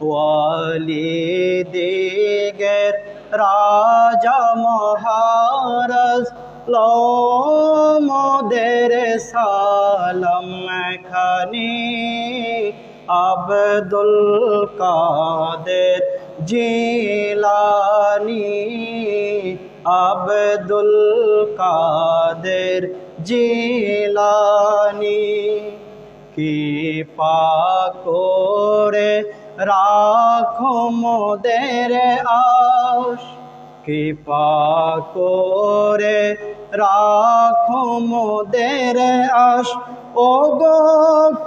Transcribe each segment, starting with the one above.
ওয়ালিদিগের রাজা মহারাজ লোমদের সালাম খানি আব্দুল কাদের জিলানি আব্দুল কাদের জিলানি। কৃপা করে রাখো মোদের আশ। কৃপা করে রাখো মোদের আশ। ও গো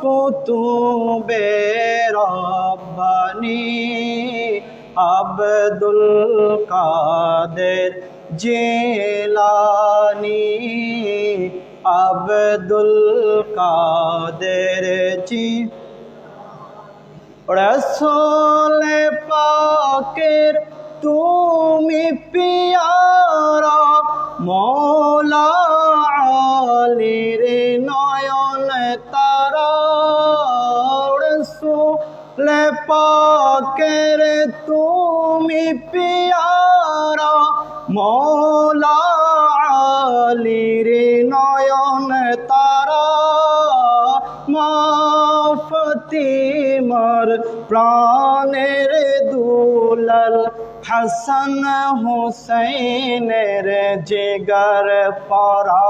কুতুবে রব্বানি আব্দুল কাদের জেলানি, আব্দুল কাদের জি রসোল পাকের তুমি পিয়ারা মৌলা আলীর নয়ন তারা পাকের তুমি পিয়ারা মৌলা মাফতিমার প্রাণের দুলাল হাসান হুসൈনের জিগার পরা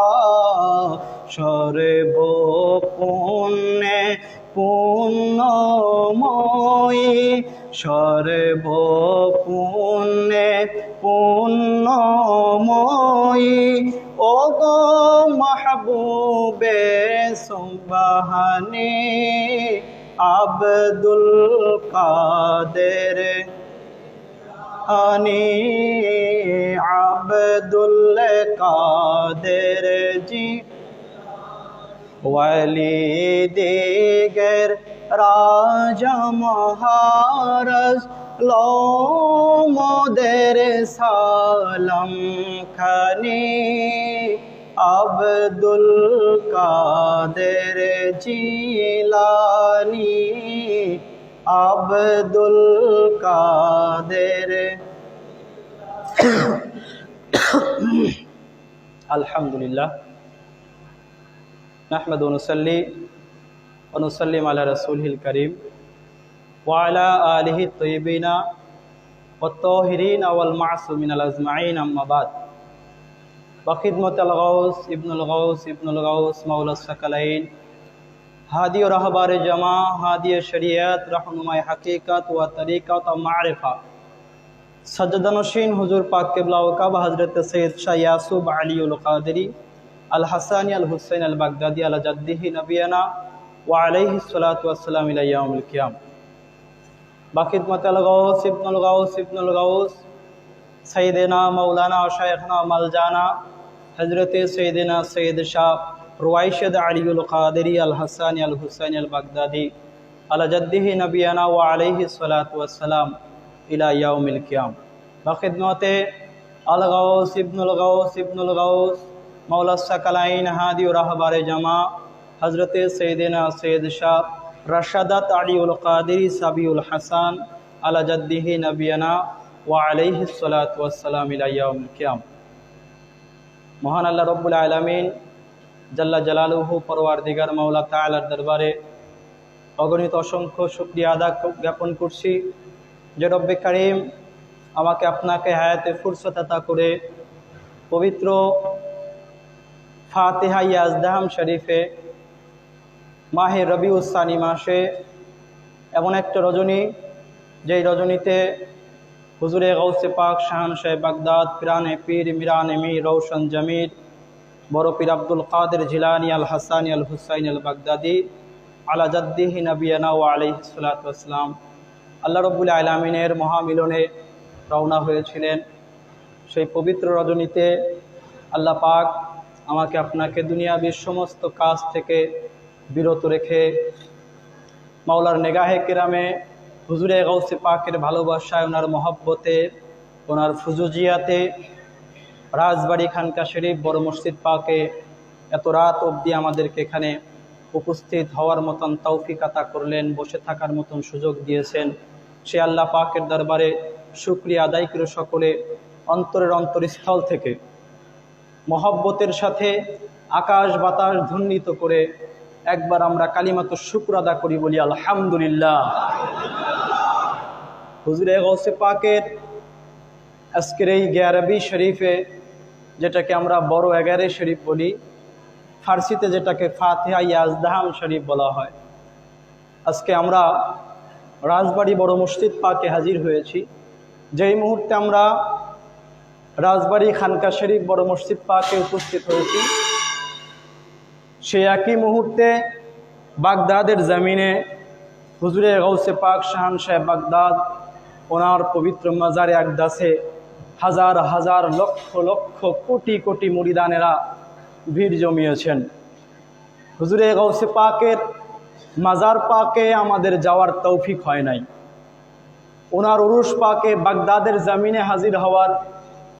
সর্ব পুণ্যে পুণ্যময়ী সর্ব পুণ্যে পুণ্যময়ী ও গো মাহবুবে সুবহানি আব্দুল কাদের। আনি আব্দুল কাদের জি। ওয়ালিদিগের রাজা মহারাজ লোমদের সালাম খানি। عبدالقادر جیلانی عبدالقادر الحمدللہ الحمد للہ نحمد ونسلی ونسلم علی رسول الکریم وعلی آلہ الطیبین والطاہرین والمعصومین الازمعین اما بعد۔ وخدمة الغوث ابن الغوث ابن الغوث مولى الثقلين. هادي رهبار جماع هادي شریعت رحمة حقیقت و طریقت و معرفہ سجدہ حضور پاک قبلہ وقب حضرت سيد شاہ ياسوب علی القادری الحسين الحسین على جده نبينا وعليه الصلاة والسلام إلى يوم القیام بخدمة الغوث ابن الغوث ابن الغوث سيدنا مولانا شیخنا ملجانا গাউস সৈয়দেনা মৌলানা ও শায়খনা মালজানা হজরত সৈয়দেনা সৈয়দ শাহ রুয়াইশদ আলীউল কাদেরি আল হাসানি আল হুসাইন আল বাগদাদি আল জাদ্দিহি নবিয়ানা ওয়া আলাইহি সালাতু ওয়াসসালাম ইলা ইয়াউমিল কিয়াম বাকিদমতে আল গাউস ইবনুল গাউস ইবনুল গাউস মৌলা সাকালাইন হাদি ও রাহবারে জামা হজরত সৈদিনা সৈয়দ শাহ রশাদাত আলীউল কাদির সাবিউল হাসান আলা জদ্দিহি নবিয়ানা ওয়া আলাইহি সালাত ওয়াসসালাম ইলাইয়াউল কিয়াম মহান আল্লাহ রব্বুল আলামিন জাল্লা জালালুহু পরওয়ার দিগার মাওলা তাআলার দরবারে অগণিত অসংখ্য শুকরিয়া আদা জ্ঞাপন করছি যে রব্বে কারিম আমাকে আপনাকে হায়াতে ফুরসত করে পবিত্র ফাতেহা ইয়াজদাহাম শরীফে মাহে রবি উসানি মাসে এমন একটা রজনী, যেই রজনীতে হুজুরে গৌসে পাক শাহান সাহেব বাগদাদ, পিরানে পীর মিরান এমি রৌশন জমির বড় পীর আব্দুল কাদের জিলানি আল হাসানি আল হুসাইন আল বাগদাদি, আলা জাদ্দিহি নবিয়ানা ও আলহিসাল্লাম আল্লাহ রব্বুল আলমিনের মহামিলনে রওনা হয়েছিলেন। সেই পবিত্র রজনীতে আল্লাহ পাক আমাকে আপনাকে দুনিয়াবির সমস্ত কাজ থেকে বিরত রেখে মাওলার নেগাহে কেরামে হুজুরে গৌসে পাকের ভালোবাসায়, ওনার মহব্বতে, ওনার ফুজুজিয়াতে, রাজবাড়ি খানকা শরীফ, বড় মসজিদ পাকে, এত রাত অবধি আমাদেরকে এখানে উপস্থিত হওয়ার মতন তৌফিক আতা করলেন, বসে থাকার মতন সুযোগ দিয়েছেন। সে আল্লাহ পাকের দরবারে শুক্রিয়া আদায় করে সকলে অন্তরের অন্তরস্থল থেকে মহব্বতের সাথে আকাশ বাতাস ধ্বনিত করে একবার আমরা কালিমাত শুক্র আদা করি বলি, আলহামদুলিল্লাহ। হুজুরে গৌসে পাকের আজকের এই গ্যারাবি শরীফে, যেটাকে আমরা বড় এগারে শরীফ বলি, ফার্সিতে যেটাকে ফাতিহা ইয়াজদাহাম শরীফ বলা হয়। আজকে আমরা রাজবাড়ি বড় মসজিদ পাকে হাজির হয়েছি। যেই মুহূর্তে আমরা রাজবাড়ি খানকা শরীফ বড় মসজিদ পাকে উপস্থিত হয়েছি সে একই মুহূর্তে বাগদাদের জমিনে হুজুরে গৌসে পাক শাহান সাহেব বাগদাদ ওনার পবিত্র মাজারে একদাসে হাজার হাজার লক্ষ লক্ষ কোটি কোটি মুড়িদানেরা ভিড় জমিয়েছেন। হুজুরে গৌসে পাকের মাজার পাকে আমাদের যাওয়ার তৌফিক হয় নাই। ওনার উরুষ পাকে বাগদাদের জামিনে হাজির হওয়ার